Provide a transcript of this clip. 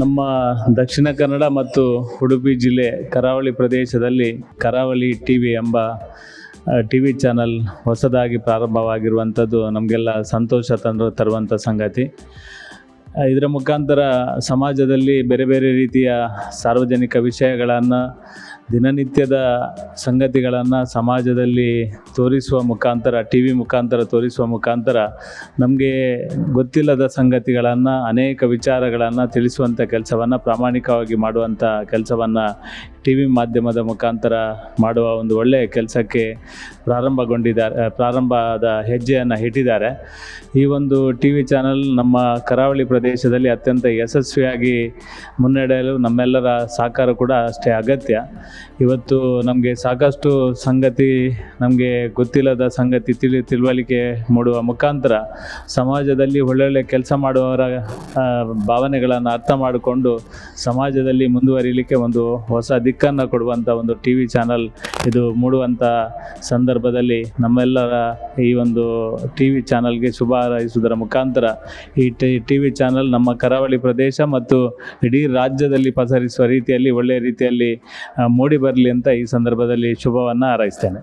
ನಮ್ಮ ದಕ್ಷಿಣ ಕನ್ನಡ ಮತ್ತು ಉಡುಪಿ ಜಿಲ್ಲೆ ಕರಾವಳಿ ಪ್ರದೇಶದಲ್ಲಿ ಕರಾವಳಿ ಟಿ ವಿ ಎಂಬ ಟಿ ವಿ ಚಾನಲ್ ಹೊಸದಾಗಿ ಪ್ರಾರಂಭವಾಗಿರುವಂಥದ್ದು ನಮಗೆಲ್ಲ ಸಂತೋಷ ತಂದು ತರುವಂಥ ಸಂಗತಿ. ಇದರ ಮುಖಾಂತರ ಸಮಾಜದಲ್ಲಿ ಬೇರೆ ಬೇರೆ ರೀತಿಯ ಸಾರ್ವಜನಿಕ ವಿಷಯಗಳನ್ನು ದಿನನಿತ್ಯದ ಸಂಗತಿಗಳನ್ನು ಸಮಾಜದಲ್ಲಿ ತೋರಿಸುವ ಮುಖಾಂತರ ಟಿ ವಿ ಮುಖಾಂತರ ತೋರಿಸುವ ಮುಖಾಂತರ ನಮಗೆ ಗೊತ್ತಿಲ್ಲದ ಸಂಗತಿಗಳನ್ನು, ಅನೇಕ ವಿಚಾರಗಳನ್ನು ತಿಳಿಸುವಂಥ ಕೆಲಸವನ್ನು, ಪ್ರಾಮಾಣಿಕವಾಗಿ ಮಾಡುವಂಥ ಕೆಲಸವನ್ನು ಟಿ ವಿ ಮಾಧ್ಯಮದ ಮುಖಾಂತರ ಮಾಡುವ ಒಂದು ಒಳ್ಳೆಯ ಕೆಲಸಕ್ಕೆ ಪ್ರಾರಂಭಗೊಂಡಿದ್ದಾರೆ ಪ್ರಾರಂಭದ ಹೆಜ್ಜೆಯನ್ನು ಇಟ್ಟಿದ್ದಾರೆ. ಈ ಒಂದು ಟಿ ವಿ ಚಾನಲ್ ನಮ್ಮ ಕರಾವಳಿ ಪ್ರದೇಶದಲ್ಲಿ ಅತ್ಯಂತ ಯಶಸ್ವಿಯಾಗಿ ಮುನ್ನಡೆಯಲು ನಮ್ಮೆಲ್ಲರ ಸಹಕಾರ ಕೂಡ ಅಷ್ಟೇ ಅಗತ್ಯ. ಇವತ್ತು ನಮಗೆ ಸಾಕಷ್ಟು ಸಂಗತಿ ನಮಗೆ ಗೊತ್ತಿಲ್ಲದ ಸಂಗತಿ ತಿಳಿ ತಿಳುವಳಿಕೆ ಮೂಡುವ ಮುಖಾಂತರ ಸಮಾಜದಲ್ಲಿ ಒಳ್ಳೊಳ್ಳೆ ಕೆಲಸ ಮಾಡುವವರ ಭಾವನೆಗಳನ್ನು ಅರ್ಥ ಮಾಡಿಕೊಂಡು ಸಮಾಜದಲ್ಲಿ ಮುಂದುವರಿಲಿಕ್ಕೆ ಒಂದು ಹೊಸ ದಿಕ್ಕನ್ನು ಕೊಡುವಂಥ ಒಂದು ಟಿ ವಿ ಚಾನಲ್ ಇದು ಮೂಡುವಂಥ ಸಂದರ್ಭದಲ್ಲಿ ನಮ್ಮೆಲ್ಲರ ಈ ಒಂದು ಟಿ ವಿ ಚಾನಲ್ಗೆ ಶುಭ ಹಾರೈಸುವುದರ ಮುಖಾಂತರ ಈ ಟಿ ವಿ ಚಾನಲ್ ನಮ್ಮ ಕರಾವಳಿ ಪ್ರದೇಶ ಮತ್ತು ಇಡೀ ರಾಜ್ಯದಲ್ಲಿ ಪಸರಿಸುವ ರೀತಿಯಲ್ಲಿ ಒಳ್ಳೆಯ ರೀತಿಯಲ್ಲಿ ಆ, ಮೂಡಿ ಬರಲಿ ಅಂತ ಈ ಸಂದರ್ಭದಲ್ಲಿ ಶುಭವನ್ನು ಹಾರೈಸ್ತೇನೆ.